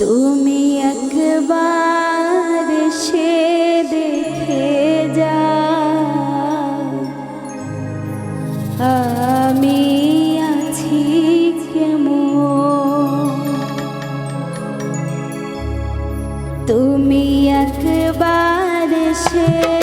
তুমি একবার সে দেখে যা আমি আছি কেমন? তুমি একবার সে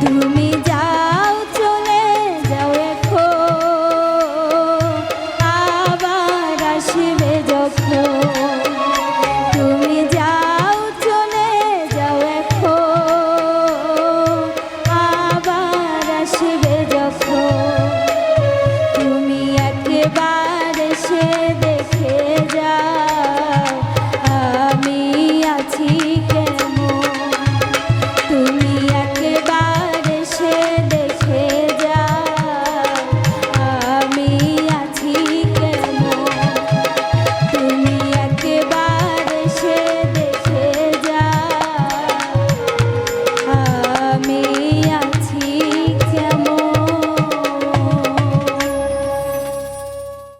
তুমি